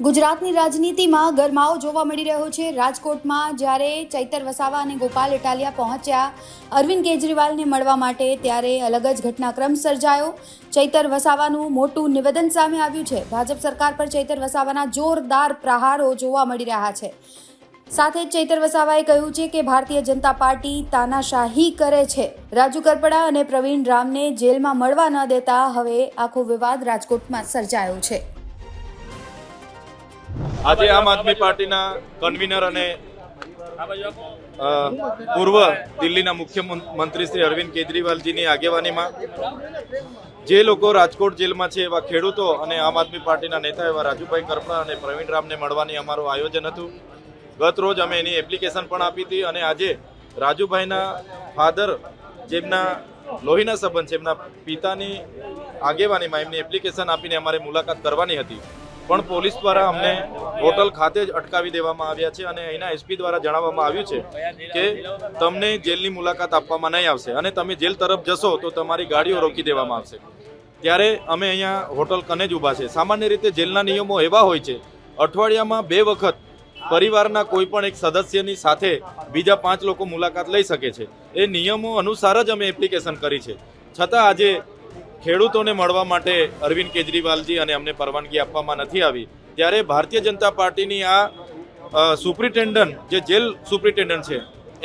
ગુજરાતની રાજનીતિમાં ગરમાવો જોવા મળી રહ્યો છે. રાજકોટમાં જ્યારે ચૈતર વસાવા અને ગોપાલ ઇટાલિયા પહોંચ્યા, અરવિંદ કેજરીવાલને મળવા માટે ત્યારે અલગ જ ઘટનાક્રમ સર્જાયો. ચૈતર વસાવાનું મોટું નિવેદન સામે આવ્યું છે. ભાજપ સરકાર પર ચૈતર વસાવાના જોરદાર પ્રહારો જોવા મળી રહ્યા છે. સાથે જ ચૈતર વસાવાએ કહ્યું છે કે ભારતીય જનતા પાર્ટી તાનાશાહી કરે છે. રાજુ કરપડા અને પ્રવીણ રામને જેલમાં મળવા ન દેતા હવે આખો વિવાદ રાજકોટમાં સર્જાયો છે. આજે આમ આદમી પાર્ટીના કન્વીનર અને પૂર્વ દિલ્હીના મુખ્યમંત્રી શ્રી અરવિંદ કેજરીવાલજીની આગેવાનીમાં જે લોકો રાજકોટ જેલમાં છે એવા ખેડૂતો અને આમ આદમી પાર્ટીના નેતા એવા રાજુભાઈ કરપડા અને પ્રવીણ રામને મળવાની અમારું આયોજન હતું. ગત રોજ અમે એની એપ્લિકેશન પણ આપી હતી અને આજે રાજુભાઈના ફાધર જેમના લોહીના સંબંધ છે એમના પિતાની આગેવાનીમાં એમની એપ્લિકેશન આપીને અમારે મુલાકાત કરવાની હતી. પણ પોલીસ દ્વારા અમને હોટલ ખાતે જ અટકાવી દેવામાં આવ્યા છે અને અહીંના એસપી દ્વારા જણાવવામાં આવ્યું છે કે તમને જેલની મુલાકાત આપવામાં નહીં આવશે અને તમે જેલ તરફ જશો તો તમારી ગાડીઓ રોકી દેવામાં આવશે. ત્યારે અમે અહીંયા હોટલ કને જ ઊભા છે. સામાન્ય રીતે જેલના નિયમો એવા હોય છે, અઠવાડિયામાં બે વખત પરિવારના કોઈ પણ એક સદસ્યની સાથે બીજા પાંચ લોકો મુલાકાત લઈ શકે છે. એ નિયમો અનુસાર જ અમે એપ્લિકેશન કરી છે. છતાં આજે ખેડૂતોને મળવા માટે અરવિંદ કેજરીવાલજી અને અમને પરવાનગી આપવામાં નથી આવી, ત્યારે ભારતીય જનતા પાર્ટીની આ સુપ્રિન્ટેન્ડન્ટ, જે જેલ સુપ્રિન્ટેન્ડન્ટ છે,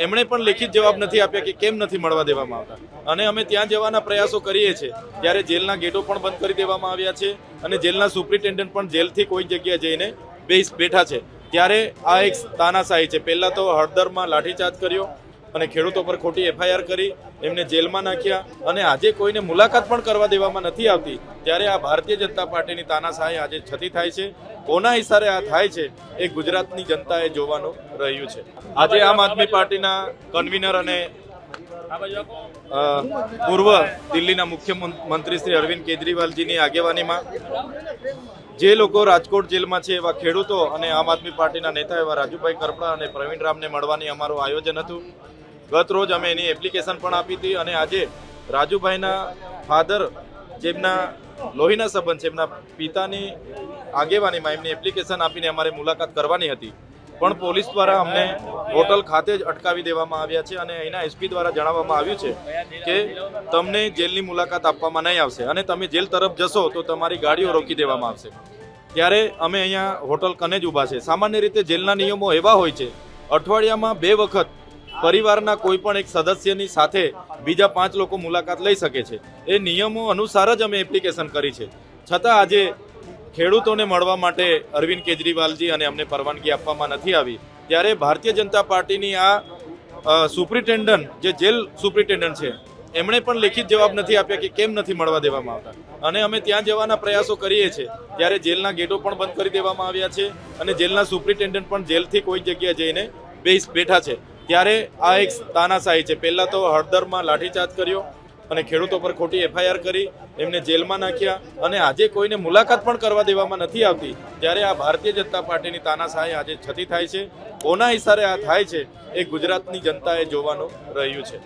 એમણે પણ લેખિત જવાબ નથી આપ્યા કે કેમ નથી મળવા દેવામાં આવતા. અને અમે ત્યાં જવાના પ્રયાસો કરીએ છીએ, ત્યારે જેલના ગેટો પણ બંધ કરી દેવામાં આવ્યા છે અને જેલના સુપ્રિન્ટેન્ડન્ટ પણ જેલથી કોઈ જગ્યાએ જઈને બેસ, બેઠા છે. ત્યારે આ એક તાનાશાહી છે. પહેલાં તો હળદરમાં લાઠીચાર્જ કર્યો અને ખેડૂતો પર ખોટી એફઆઈઆર કરી એમને જેલમાં નાખ્યા. અને આજે કોઈને મુલાકાત પણ કરવા દેવામાં નથી આવતી. ત્યારે આ ભારતીય જનતા પાર્ટીની તાનાશાહી આજે છતી થાય છે. કોના હિસારે આ થાય છે એ ગુજરાતની જનતાએ જોવાનું રહ્યું છે. આજે આમ આદમી પાર્ટીના કન્વીનર અને પૂર્વ દિલ્હીના મુખ્યમંત્રી શ્રી અરવિંદ કેજરીવાલજીની આગેવાનીમાં જે લોકો રાજકોટ જેલમાં છે એવા ખેડૂતો અને આમ આદમી પાર્ટીના નેતા એવા રાજુભાઈ કરપડા અને પ્રવીણ રામને મળવાની અમારું આયોજન હતું. ગત રોજ અમે એની એપ્લિકેશન પણ આપી હતી અને આજે રાજુભાઈના ફાધર જેમના લોહીના સંબંધ છે, એમના પિતાની આગેવાનીમાં એમની એપ્લિકેશન આપીને અમારે મુલાકાત કરવાની હતી. પણ પોલીસ દ્વારા અમને હોટલ ખાતે જ અટકાવી દેવામાં આવ્યા છે અને અહીંના એસપી દ્વારા જણાવવામાં આવ્યું છે કે તમને જેલની મુલાકાત આપવામાં નહીં આવશે અને તમે જેલ તરફ જશો તો તમારી ગાડીઓ રોકી દેવામાં આવશે. ત્યારે અમે અહીંયા હોટલ કને જ ઊભા છે. સામાન્ય રીતે જેલના નિયમો એવા હોય છે, અઠવાડિયામાં બે વખત પરિવારના કોઈ પણ એક સદસ્યની સાથે બીજા પાંચ લોકો મુલાકાત લઈ શકે છે. એ નિયમો અનુસાર જ અમે એપ્લિકેશન કરી છે. છતાં આજે ખેડૂતોને મળવા માટે અરવિંદ કેજરીવાલજી અને અમને પરવાનગી આપવામાં નથી આવી, ત્યારે ભારતીય જનતા પાર્ટીની આ સુપ્રિન્ટેન્ડન્ટ, જે જેલ સુપ્રિન્ટેન્ડન્ટ છે, એમણે પણ લેખિત જવાબ નથી આપ્યા કે કેમ નથી મળવા દેવામાં આવતા. અને અમે ત્યાં જવાના પ્રયાસો કરીએ છીએ, ત્યારે જેલના ગેટો પણ બંધ કરી દેવામાં આવ્યા છે અને જેલના સુપ્રિન્ટેન્ડન્ટ પણ જેલથી કોઈ જગ્યાએ જઈને બેસ, બેઠા છે. ત્યારે આ એક તાનાશાહી છે. પહેલાં તો હળદરમાં લાઠીચાર્જ કર્યો અને ખેડૂતો પર ખોટી એફઆઈઆર કરી, એમને જેલમાં નાખ્યા અને આજે કોઈને મુલાકાત પણ કરવા દેવામાં નથી આવતી. ત્યારે આ ભારતીય જનતા પાર્ટીની તાનાશાહી આજે છતી થાય છે. કોના ઇશારે આ થાય છે એ ગુજરાતની જનતાએ જોવાનું રહ્યું છે.